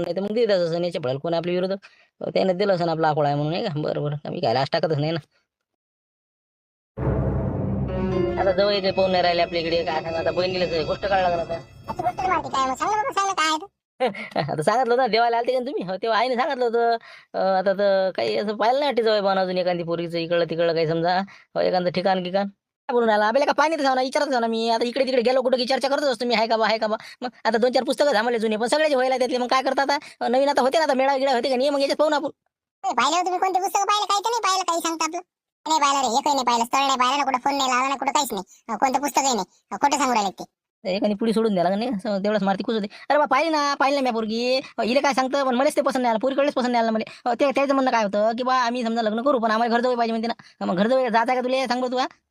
नाही तर मग देत असं याच्या फळ कोणी आपल्या विरोध त्याने दिलं असं आपला अकोळा आहे म्हणून नाही का? बरं बरं आम्ही काय लास्ट टाकतच नाही ना. आता जवळ काही पाहून नाही राहिले आपल्या इकडे. काय सांगा आता बहिणीला गोष्ट काढला लागला आता. आता सांगितलं ना देवाला आलते का तुम्ही? हो तेव्हा आईने सांगितलं होतं. आता तर काही असं पाहिलं नाही वाटते जवळ बनवून अजून एखादी पोरीचं इकडलं तिकडलं काही समजा. हो, एखादं ठिकाण ठिकाण काय बोलून आला आपल्याला का पाणी तर ना विचारत ना मी. आता इकडे तिकडे गेलो कुठं की चर्चा करत असतो मी. आहे का बा आहे का बा. मग आता दोन चार पुस्तकं थांबले जुने पण सगळ्याचे व्हायला त्यातले मग काय करतात आता? नवीन आता होते ना आता मेळा गिळा होते का नाही? मग याच्यात पाहून आपण. पाहिलं हो तुम्ही कोणते पुस्तक पाहिलं? काही तर नाही पाहिलं काही सांगता आपलं. नाही पाहिलं रे एकही नाही पाहिलं. स्थळ नाही पाहिलं ना कुठं फोन नाही लावला ना कुठं काहीच नाही. अं, कोणतं पुस्तकही नाही. अं, खोटं सांगू राहिले ते. तर एखादी पुढे सोडून द्यायला नाही तेवढंच मारती खुश होते अरे बा पाहिली ना पाहिलं ना मी पोरगी. हिला काय सांगतं? पण मलाच ते पसंत नाही आलं. पोरीकडेच पसंत नाही आलं मला. ते त्याचं म्हणणं काय होतं? की बा आम्ही समजा लग्न करू पण आम्हाला घर जवळ पाहिजे म्हणते ना. मग घर जवळ जायचं का तुला? सांग बरं तू हा? एवढं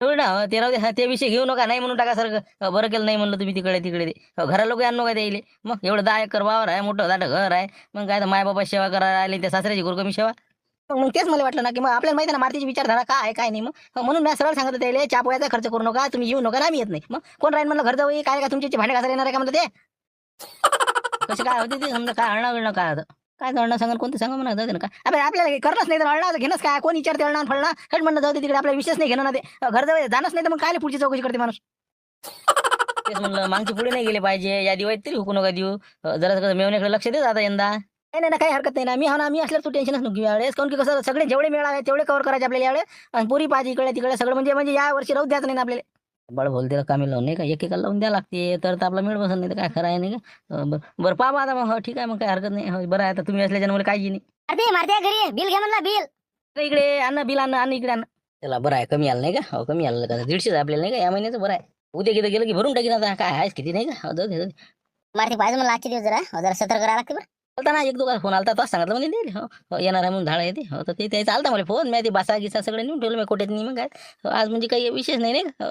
ना ते राहू दे हा, ते विषय घेऊ नका नाही म्हणून टाका सर बरं केलं नाही म्हणलं तुम्ही तिकडे तिकडे ते. घरा लोक आणू का त्याईले मग एवढं दहा एकर वावर आहे मोठं दाट घर आहे. मग काय तर मायबाबा सेवा करायला आले त्या सासऱ्याची गुरकमी सेवा? मग तेच मला वाटलं ना की मग आपल्याला माहिती ना मारतीची विचारधारा काय आहे काय नाही. मग म्हणून मी सरळ सांगत त्याला चाप पोह्याचा खर्च करू नका तुम्ही येऊ नका आम्ही येत नाही. मग कोण राहील म्हणलं घर जाऊ काय का तुमची भांडे घासायला येणार आहे का? म्हणलं ते. कसं काय होते ते समजा काय अळणं बिळणं काय होतं? काय अळणं सांगा कोणतं सांगा म्हणा जाऊ दे ना काय. अबे आपल्याला करणंच नाही तर अळणं घेणंच काय? कोण विचारते अळणं फळणं हेड म्हणणं जाऊ दे तिकडे आपल्याला विशेष नाही घेणं ना ते. घर जाऊ जाणंच नाही तर मग काय पुढची चौकशी करते माणूस? तेच म्हणलं मागची पुढे नाही गेले पाहिजे. या दिवाळीत तरी हुकू नका देऊ? जरा कसं मेवण्याकडे लक्ष दे आता यंदा. नाही नाही नाही, काही हरकत नाही ना. मी हा ना मी असल्यावर तू टेन्शनच नको यावेळेस. काऊन की कसं सगळे जेवढे मिळाले तेवढे कव्हर करायचे आपल्याला यावेळेस. आणि पुरी पाहिजे इकडे तिकडे सगळं. म्हणजे म्हणजे या वर्षी राहू द्यायचं नाही ना आपल्याला. बळ बोलते कामी लावून नाही का एक लावून द्या लागते तर तर आपला मिळ बसत नाही तर काय खरं आहे नाही का बरं बरं पाहा आता मग हो ठीक आहे मग काय हरकत नाही हो, बरं आहे आता तुम्ही असल्याच्या मला काळजी नाही. मारते मारते घरी बिल घे म्हणला बिल. तर इकडे अन्न बिल अन्न अन्न इकडे अन्न त्याला बरं आहे कमी आलं नाही का? हो कमी आलं का दीडशेच आपल्याला नाही का? या महिन्याचं बरं आहे. उद्या किती गेलं की भरून टाकीन आता काय आहेस किती नाही का? हो, जाऊ दे दे. मारते पाहिजे मला आजचे दिवस जरा हो, जरा सतर्क करावं लागते बरं. चालता ना एक दोघा फ़ोन आलता तोच सांगितलं म्हणजे नाही हो हो, येणार आहे म्हणून झाडं येते हो तर ते मला फ़ोन मी ते बासा गिसा सगळं नेऊन ठेवलं मी कोट्यात नाही मग काय? आज म्हणजे काही विशेष नाही नाही हो.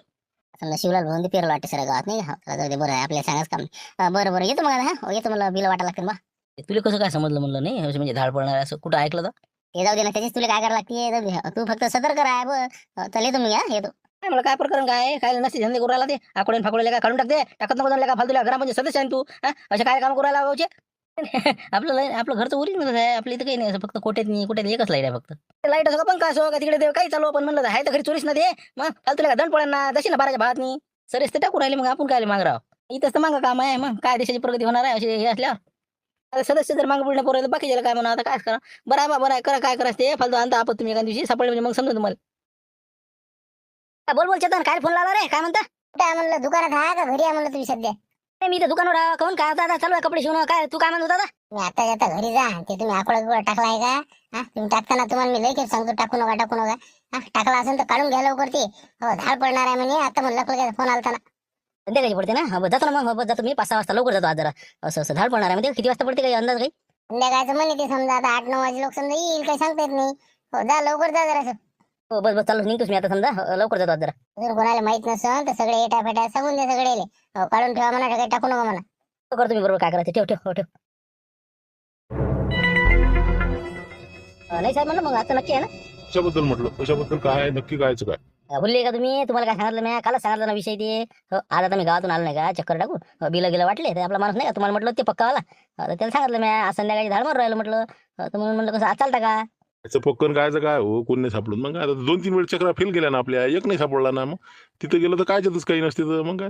समजा शिवलाल ते पेरलं वाटते सर गावात नाही का? हो, चला जाऊ दे बरं आपल्याला सांगाच काम. बरं बरं येतो मग हा? हो, येतो मला बिल वाटायला लागते मग ते तुला कसं काय समजलं म्हणलं नाही? म्हणजे झाड पडणार असं. कुठं ऐकलं तर? ते जाऊ दे ना त्याचीच तुला काय करावं लागते? जाऊ दे हो, तू फक्त सतर्क राहा हो, चल येतो मी हा? येतो. काय मला काय प्रकरण काय? काय नसते धंदे करू राहिला ते. आकडे फाकडे काय काढून टाकते? टाकत नको का फालतू ग्रामपंचायत सदस्य आहे ना तू हा? असे काय काम करू राहिला भाऊचे आपलं लाईन आपलं घरचं ओरिजिनल आहे आपल्या इथं काही नाही असं फक्त कोट्यात नाही कोट्यात एकच लाइट आहे फक्त. लाइट असं का पण काय असो का तिकडे देव काही चालू आपण म्हणलं आहे तर घरी चोरीस ना दे मग फालतू का दंड पडेल ना जशी ना बाराच्या भात नाही सर ते टाकून राहिले मग आपण काय माग राव इथंच तर मागं काम आहे मग काय देशाची प्रगती होणार आहे असे हे असल्यावर? आता सदस्य जर मागं पुढे पोरं बाकीच्याला काय म्हणा आता काय करा? बरं आहे बा बरं आहे करा काय करायचं ते फालतू आणता आपण तुम्ही एका दिवशी सापडले म्हणजे मग समजा तुम्हाला. बोल बोल चेतन काय फोन लावला रे? काय म्हणता? काय म्हणलं दुकानात आहे का? घरी आहे म्हणलं तुम्ही सध्या. मी इथे दुकानावर आहे. काहून? काय आता चालू आहे कपडे शिवणं? काय तू काय म्हणत होता आता? मी आता घरी जा. ते तुम्ही आकडा बिकडा टाकलाय का? हा तुम्ही टाकताना तुम्हाला मी लई सांगतो. टाकू नका टाकू नका. हा टाकला असेल तर काढून घ्या लवकर ते हो झाड पडणार आहे म्हणे. आता म्हणलं आपलं फोन आलता ना. संध्याकाळी पडते ना? हो, बरं, जातो ना मग. हो, बरं, जातो. मी पाच सहा वाजता लवकर जातो आज जरा. असं असं झाड पडणार आहे म्हणजे किती वाजता पडते काही अंदाज काही? संध्याकाळचं म्हणे ते समजा. आता आठ नऊ वाजे लोक समजा येईल काही सांगता येत नाही. हो जा लवकर जा जरा हो बस बस चालू निघतोच मी आता समजा. लवकर जातो आज जरा. जर कोणाला माहीत नसेल तर सगळे एटा फेटा सांगून द्या सगळे काढून ठेवा म्हणा काही टाकू नका म्हणा. हो, करतो मी बरोबर काय करायचं ठेव ठेव हो, ठेव. नाही साहेब म्हणलं मग आता नक्की आहे ना? कशाबद्दल म्हटलं? कशाबद्दल काय नक्की कायचं काय? बोलले का तुम्ही? तुम्हाला काय सांगितलं मी? कालच सांगितलं ना विषय ते. हो आज आता मी गावातून आलो नाही का? चक्कर टाकून. हो, बिलं गेलं वाटले तर आपला माणूस नाही का? तुम्हाला म्हटलं ते पक्कावाला हो, तर त्याला सांगितलं मी आज संध्याकाळी झाड मारून राहिलं म्हटलं. हो, तर म्हणून म्हटलं कसं आज चालता का? त्याचं पक्कन कायचं काय हो? कोण नाही सापडून मग काय आता दोन तीन वेळ चक्रा फेल गेल्या ना आपल्या. एक नाही सापडला ना मग. तिथं गेलं तर कायच्यातच काही नसते तर मग काय?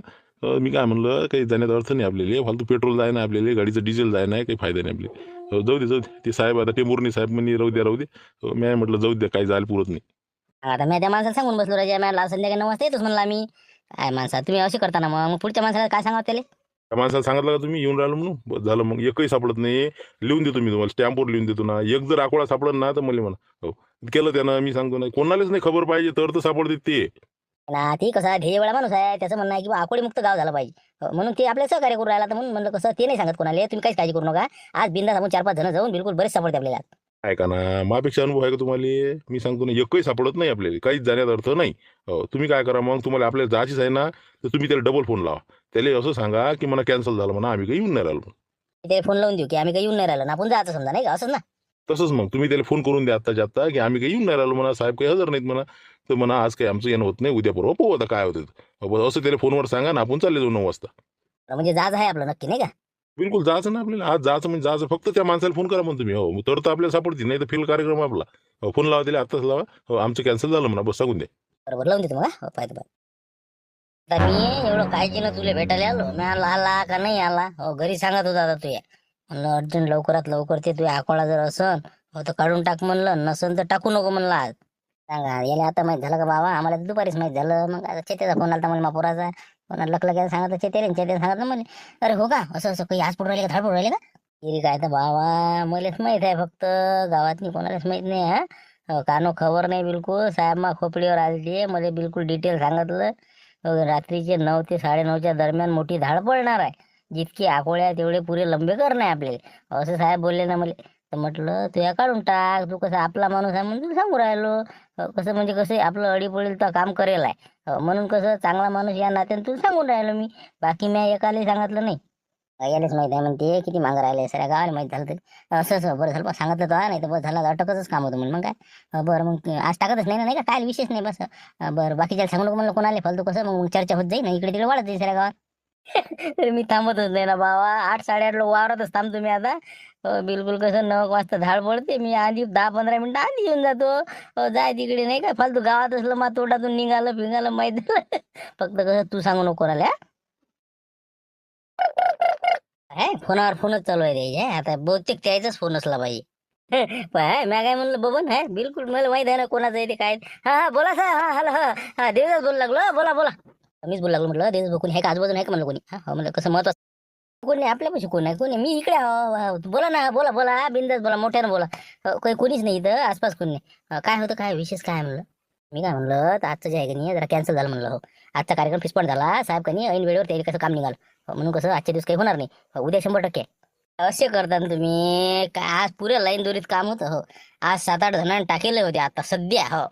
मी काय म्हणलं काही जाण्याचा अर्थ नाही आपल्याला. फालतू पेट्रोल जाय ना आपल्याला. गाडीचं डिझेल जाय नाही काही फायदा नाही आपले जाऊ दे जाऊ दे. ते साहेब आता टेंबुर्णी साहेब म्हणे राहू द्या राहू दे मी म्हटलं जाऊ द्या काही जायला पुरत नाही. आता मी त्या माणसाला सांगून बसलो राजा. मी संध्याकाळी नऊ वाजता येतोच म्हणला मी काय माणसा तुम्ही असे करता ना मग. मग पुढच्या माणसाला काय सांगा त्याला? त्या माणसाला सांगितलं का तुम्ही येऊन राहिलो म्हणून? बस झालं मग एकही सापडत नाही लिहून देतो मी तुम्हाला स्टॅम्पवर लिहून देतो ना. एक जर आकडा सापडत ना तर मला म्हणा. हो. केलं त्यानं मी सांगतो ना कोणालाच नाही खबर पाहिजे तर तर सापडते ते. ना ती कसा ध्येय वेळा माणूस आहे त्याचं म्हणणं आहे की आकोडी मुक्त गाव झालं पाहिजे. हो, म्हणून ते आपल्या सहकार्य करू राहिला तर म्हणून म्हणलं कसं ते नाही सांगत कोणाला तुम्ही काहीच काळजी करू नका. आज बिंदा आपण चार पाच जण जाऊन बिलकुल बरेच सापडते आपल्याला. ऐका ना मापेक्षा अनुभव आहे का तुम्हाला? मी सांगतो ना एकही सापडत नाही आपल्याला काहीच जाण्यात अर्थ नाही. हो तुम्ही काय करा मग तुम्हाला आपल्याला जायचीच आहे ना तर तुम्ही त्याला डबल फोन लावा. त्याला असं सांगा की मला कॅन्सल झालं म्हणा आम्ही काही येऊन नाही राहिलो ते फोन लावून देऊ की आम्ही काही येऊन नाही राहिलो ना आपण जायचं समजा नाही का? असं ना? तसंच मग तुम्ही त्याला फोन करून द्या आत्ताच्या आत्ता की आम्ही काही येऊन नाही राहिलो म्हणा साहेब काही हजर नाहीत म्हणा. तर म्हणा आज काही आमचं येणं होत नाही उद्या परवा पाहू आता काय होतं असं त्याला फोनवर सांगा ना आपण चालले जाऊ नऊ वाजता. म्हणजे जायचं आहे आपलं नक्की नाही का? बिलकुल जायचं ना आपल्याला. आज जायचं म्हणजे जायचं. फक्त त्या माणसाला फोन करा म्हणून तुम्ही हो तर तर आपल्याला सापडतील नाही तर फेल कार्यक्रम आपला. हो, फोन लावा दिले आत्ताच लावा. हो आमचं कॅन्सल झालं म्हणा. बस सांगून दे. बरोबर लावून देतो मग हो. आता मी एवढं काळजीनं तुला भेटायला आलो. मी आला आला का नाही आला? हो घरी सांगत होता आता तुया म्हणलं अर्जंट लवकरात लवकर ते तुझ्या अकोळा जर असन हो तर काढून टाक म्हणलं. नसन तर टाकू नको म्हणलं आज. सांगा याला आता माहीत झालं का बाबा? आम्हाला तर दुपारीच माहीत झालं. मग आता चेत्याचा फोन आला मला मापुराचा. कोणाला लकला गेला सांगा चेतेले चेतेने सांगा म्हणे. अरे हो का? असं असं काही आज पुढे राहिले का? धाड राहिले का? इरी काय तर बाबा मलाच माहीत आहे फक्त. गावातनी कोणालाच माहीत नाही हा. हो कानो खबर नाही बिलकुल. साहेब मा खोपडीवर आलती. मला बिलकुल डिटेल सांगितलं. हो, रात्रीचे नऊ ते साडेनऊच्या दरम्यान मोठी धाड पडणार आहे. जितकी आकोळ्या तेवढे पुरे लंबे करणे आपल्याला. असं साहेब बोलले ना मला. तर म्हटलं तुया काढून टाक. तू कसं आपला माणूस आहे म्हणून सांगू राहिलो. कसं म्हणजे कसं आपलं अडी पडेल तर काम करेल आहे. म्हणून कसं चांगला माणूस या नात्याने तुला सांगून राहिलो मी. बाकी मी एकालाही सांगितलं नाही. यालाच यालेच माहीत आहे म्हणते किती मागं राहिले सगळ्या गावाला माहीत झालं तरी असं असं बरं झालं सांगितलं तर नाही तर बस झालं अटकच काम होतं म्हणून. मग काय? बरं मग आज टाकतच नाही ना नाही का? काय विशेष नाही बस. अ, बरं बाकीच्या सांगू नको म्हणलं कोणाला फालतू कसं? मग चर्चा होत जाईल ना इकडे तिकडे वाढत जाईल सगळ्या गावात. मी थांबतच नाही ना बाबा. आठ साडेआठ लोक वावरातच थांबतो मी आता. बिलकुल कसं नऊ वाजता झाड पडते. मी आधी दहा पंधरा मिनिटं आधी येऊन जातो. जाय तिकडे नाही का? फालतू गावात असलं मा तोंडातून निघालं फिंगालं माहीत फक्त कसं तू सांगू नको कोणाला है? फोनावर फोनच चालू आहे त्याचे आता बहुतेक त्याचाच फोन असला पाहिजे. मॅ मी काय म्हणलं बबन हाय? बिलकुल मला माहीत आहे ना कोणाचं येते ते काय. हा हा बोला सर. हा हॅलो हा. हा देवदास बोलू लागलो. बोला बोला. मीच बोलू लागलो म्हटलं देश कोणी आहे का आजूबाजूला आहे का म्हणलं कोणी? हा म्हणलं कसं महत्वाचं कोण नाही आपल्यापाशी कोण नाही कोणी मी इकडे हो, बोला ना बोला बोला बिंदास बोला मोठ्यानं बोला. काही कोणीच नाही इथं आसपास कोणी नाही. काय होतं काय विशेष काय? म्हणलं. मी काय म्हणलं तर आजचं जे आहे का नाही जरा कॅन्सल झालं म्हणलं हो. आजचा कार्यक्रम फिसपॉट झाला साहेब का नाही ऐन वेळेवर त्याला कसं काम निघालं. हो, म्हणून कसं आजच्या दिवस काही होणार नाही. हो, उद्या शंभर टक्के असे करता ना तुम्ही काय आज पुऱ्या लाईन दोरीत काम होतं हो. आज सात आठ जणांना टाकेले होते आता सध्या हो.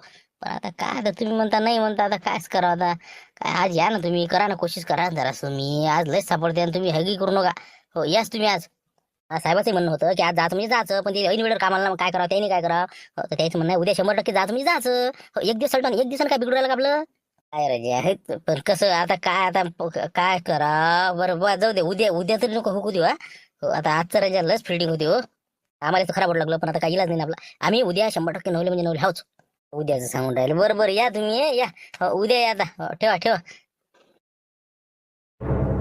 पण आता काय आता तुम्ही म्हणता नाही म्हणता आता कायच करा आता? काय आज या ना तुम्ही करा ना कोशिश करा ना जरा तुम्ही आज लयच सापडते आणि तुम्ही हगी करू नका. हो याच तुम्ही आज. साहेबाचं म्हणणं होतं की आज जात म्हणजे जायचं पण ते ऐन वेळेवर कामाला मग काय करावं त्यांनी काय करावं? हो, तर त्याचं म्हणणं उद्या शंभर टक्के जात म्हणजे जायचं. हो, एक दिवस सलटून एक दिवसानं काय बिघडू राहिलं का आपलं? काय रे पण कसं आता काय आता काय करा बरं बुवा, जाऊ दे. उद्या उद्या तरी नको हुकू देऊ हो. आता आजचं राजा लस फिल्डिंग होती हो. आम्हाला खराब वाटलं लागलं पण आता काही इलाज नाही आपला. आम्ही उद्या शंभर टक्के नवले म्हणजे नवले हाच. उद्याचं सांगून राहिले. बरं बरं या तुम्ही ये, या. हो, उद्या या आता. हो, ठेवा ठेवा.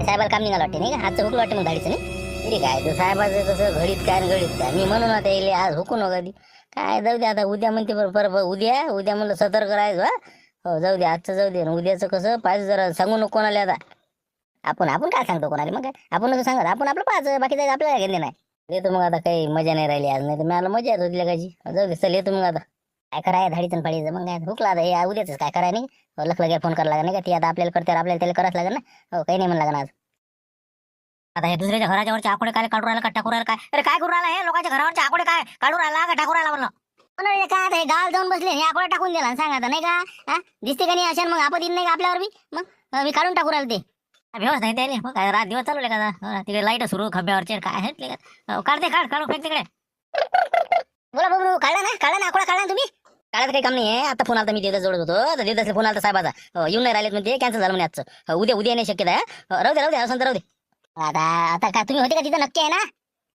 साहेबाला काम निघालं वाटते नाही का? आजचं हुकलं वाटते मग गाडीचं नाही? ठीक काय तर साहेबाचं कसं घडीत काय घडीत काय? मी म्हणून आता येईल आज हुकू नका ती काय जाऊ दे आता उद्या म्हणते बरं बरं बरं, उद्या उद्या म्हणलं सतर्क राहायचं हो. जाऊ दे आजचं जाऊ दे. आणि उद्याचं कसं पाहिजे जरा सांगू नको कोणाला आता. आपण आपण काय सांगतो कोणाला मग काय? आपण कसं सांगत आपण आपलं पाहायचं बाकी जायचं आपल्याला घेणे नाही. देतो मग आता काही मजा नाही राहिली आज नाही तर मला मजा येत होती लगाची जाऊ दे चल येतो मग आता. काय कराय? धाडीतून फाडीचं मग काय हुकला हे उद्याच काय कराय नाही. हो, लख लगे फोन करायला लागेल. नाही का? ती आता आपल्याला करते आपल्याला त्याला करावंच लागेल ना. हो काही नाही म्हणलं लागणार आज. आता हे दुसऱ्याच्या घराच्या वरचे आकोडे काय काढू राहिला का? टाकू राहिला काय? अरे काय करू राहिला हे? लोकांच्या घरावरचे आकोडे काय? काढू राहिला का? टाकू राहिला म्हणलं. म्हणून काय आता हे गाव जाऊन बसले. हे आकडे टाकून दिला. सांगा आता नाही का? हा? दिसते का नाही अशा मग आपत नाही का आपल्यावर बी? मग मी काढून टाकू राहिले ते. व्यवस्था नाही त्याले? मग काय रात दिवस चालू का हो तिकडे लाइट सुरू खंब्यावरचे काय आहेत हो, काढते काढ काढू फेक तिकडे. बोला बघू काढला ना काढला ना आकडा काढला तुम्ही. काळात काही काम नाही आहे आता फोन आला मी देवदास जोडत होतो. तर देवदासला फोन आला साहेबाचा. येऊन नाही राहिलेत म्हणजे कॅन्सल झालं म्हणे आजचं. उद्या उद्या नाही शक्यता आहे. राहू दे राहू दे. असं राहू दे. आता आता काय तुम्ही होते का तिथं? नक्की आहे ना?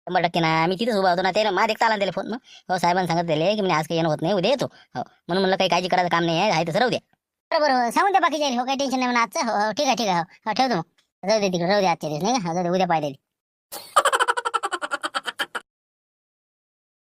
शंभर टक्के ना. मी तिथेच उभा होतो ना. त्याला एक चाला त्याला फोन मग. हो साहेबांनी सांगत दिले की मी आज काही येणं होत नाही. उद्या येतो. हो म्हणून म्हणलं काही काळजी करायचं काम नाही आहे तसं राहू दे. बरोबर हो सांगून द्या बाकीच्या हो काही टेन्शन नाही म्हणा आजचं. हो, हो ठीक आहे ठीक आहे. हो, हो. ठेवतो मग. जाऊ दे तिकडे. राहू दे आजच्या दिवस नाही का? हो, जाऊ दे. उद्या पाहिजे